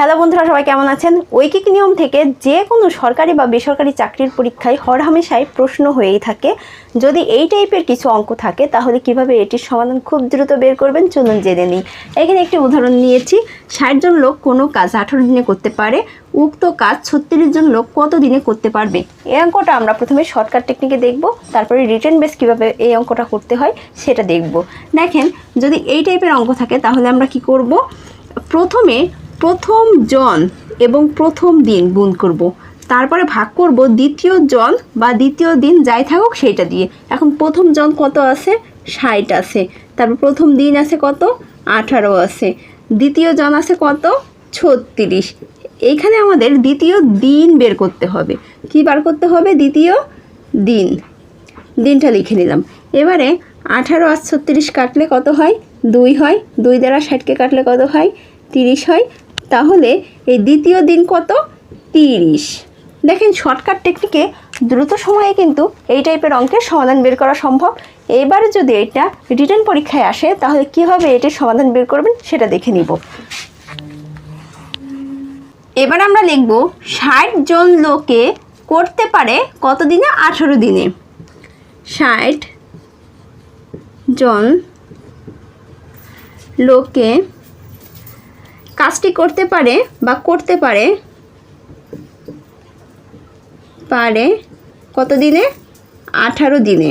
Hello বন্ধুরা, সবাই কেমন আছেন? ঐকিক নিয়ম থেকে যে কোনো সরকারি বা বেসরকারি চাকরির পরীক্ষায় হরহামেশাই প্রশ্ন হয়েই থাকে। যদি এই টাইপের কিছু অঙ্ক থাকে, তাহলে কীভাবে এটির সমাধান খুব দ্রুত বের করবেন? চলুন জেনে নিই। এখানে একটি উদাহরণ নিয়েছি। ষাট জন লোক কোনো কাজ আঠারো দিনে করতে পারে, উক্ত কাজ ছত্রিশ জন লোক কত দিনে করতে পারবে? এই অঙ্কটা আমরা প্রথমে শর্টকাট টেকনিকে দেখব, তারপরে রিটার্ন বেস কীভাবে এই অঙ্কটা করতে হয় সেটা দেখব। দেখেন, যদি এই টাইপের অঙ্ক থাকে, তাহলে আমরা কি করব? প্রথমে প্রথম জন এবং প্রথম দিন গুণ করব। তারপরে ভাগ করব দ্বিতীয় জন বা দ্বিতীয় দিন যাই থাকুক সেইটা দিয়ে। এখন প্রথম জন কত আছে? ষাট আছে। তারপর প্রথম দিন আছে কত? আঠারো আছে। দ্বিতীয় জন আছে কত? ছত্রিশ। এইখানে আমাদের দ্বিতীয় দিন বের করতে হবে। কি বার করতে হবে? দ্বিতীয় দিন। দিনটা লিখে নিলাম। এবারে আঠারো আর ছত্রিশ কাটলে কত হয়? দুই হয়। দুই দ্বারা ষাটকে কাটলে কত হয়? তিরিশ হয়। তাহলে এই দ্বিতীয় দিন কত? তিরিশ। দেখেন শর্টকাট টেকনিকে দ্রুত সময়ে কিন্তু এই টাইপের অঙ্কের সমাধান বের করা সম্ভব। এবারে যদি এটা রিটার্ন পরীক্ষায় আসে, তাহলে কীভাবে এটির সমাধান বের করবেন সেটা দেখে নিব। এবার আমরা লিখব, ষাট জন লোকে করতে পারে কত দিনে? আঠেরো দিনে। ষাট জন লোকে কাজটি করতে পারে বা করতে পারে পারে কত দিনে? আঠারো দিনে।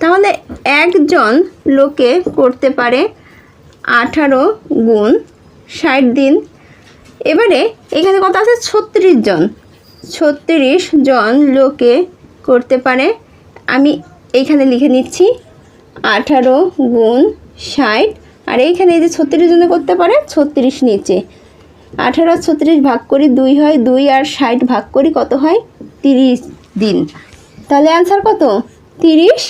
তাহলে একজন লোকে করতে পারে আঠারো গুণ ষাট দিন। এবারে এখানে কত আছে? ছত্রিশ জন। ছত্রিশ জন লোকে করতে পারে। আমি এইখানে লিখে নিচ্ছি, আঠারো গুণ ষাট আর এইখানে এই যে ছত্রিশ জনে করতে পারে, ছত্রিশ নিচে। আঠারো ছত্রিশ ভাগ করি দুই হয়, দুই আর ষাট ভাগ করি কত হয়? তিরিশ দিন। তাহলে অ্যান্সার কত? তিরিশ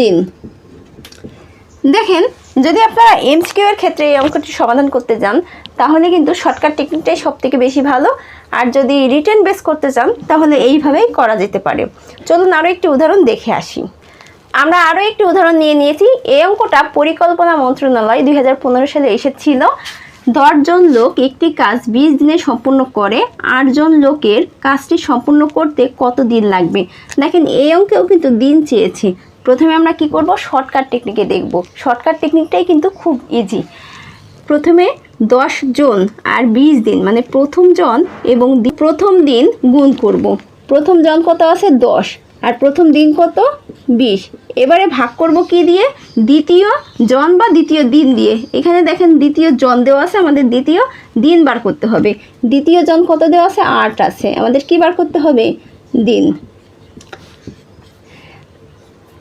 দিন। দেখেন, যদি আপনারা এমসকিউ এর ক্ষেত্রে এই অঙ্কটি সমাধান করতে যান, তাহলে কিন্তু শর্টকাট টেকনিকটাই সব থেকে বেশি ভালো। আর যদি রিটার্ন বেস করতে চান, তাহলে এইভাবেই করা যেতে পারে। চলুন আরও একটি উদাহরণ দেখে আসি। আমরা আরও একটি উদাহরণ নিয়ে নিয়েছি। এই অঙ্কটা পরিকল্পনা মন্ত্রণালয় দু হাজার পনেরো সালে এসেছিল। দশজন লোক একটি কাজ বিশ দিনে সম্পূর্ণ করে, আটজন লোকের কাজটি সম্পূর্ণ করতে কত দিন লাগবে? দেখেন, এই অঙ্কেও কিন্তু দিন চেয়েছে। প্রথমে আমরা কি করব? শর্টকাট টেকনিকে দেখব। শর্টকাট টেকনিকটাই কিন্তু খুব ইজি প্রথমে দশ জন আর বিশ দিন মানে প্রথম জন এবং প্রথম দিন গুণ করব। প্রথম জন কত আছে? দশ। আর প্রথম দিন কত? বিশ। এবারে ভাগ করব কি দিয়ে? দ্বিতীয় জন বা দ্বিতীয় দিন দিয়ে। এখানে দেখেন দ্বিতীয় জন দেওয়া আছে, আমাদের দ্বিতীয় দিন বার করতে হবে। দ্বিতীয় জন কত দেওয়া আছে? আট আছে। আমাদের কি বার করতে হবে? দিন।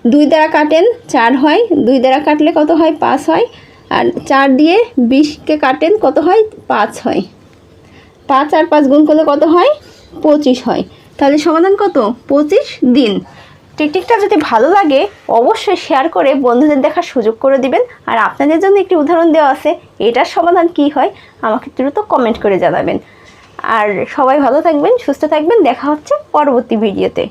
দুই দ্বারা কাটেন, চার হয়। দুই দ্বারা কাটলে কত হয়? পাঁচ হয়। আর চার দিয়ে বিশকে কাটেন, কত হয়? পাঁচ হয়। পাঁচ আর পাঁচ গুণ করলে কত হয়? পঁচিশ হয়। তাহলে সমাধান কত? পঁচিশ দিন। টিকটিকটা যদি ভালো লাগে, অবশ্যই শেয়ার করে বন্ধুদের দেখার সুযোগ করে দিবেন। আর আপনাদের জন্য একটি উদাহরণ দেওয়া আছে, এটার সমাধান কি হয় আমাকে দ্রুত কমেন্ট করে জানাবেন। আর সবাই ভালো থাকবেন, সুস্থ থাকবেন, দেখা হচ্ছে পরবর্তী ভিডিওতে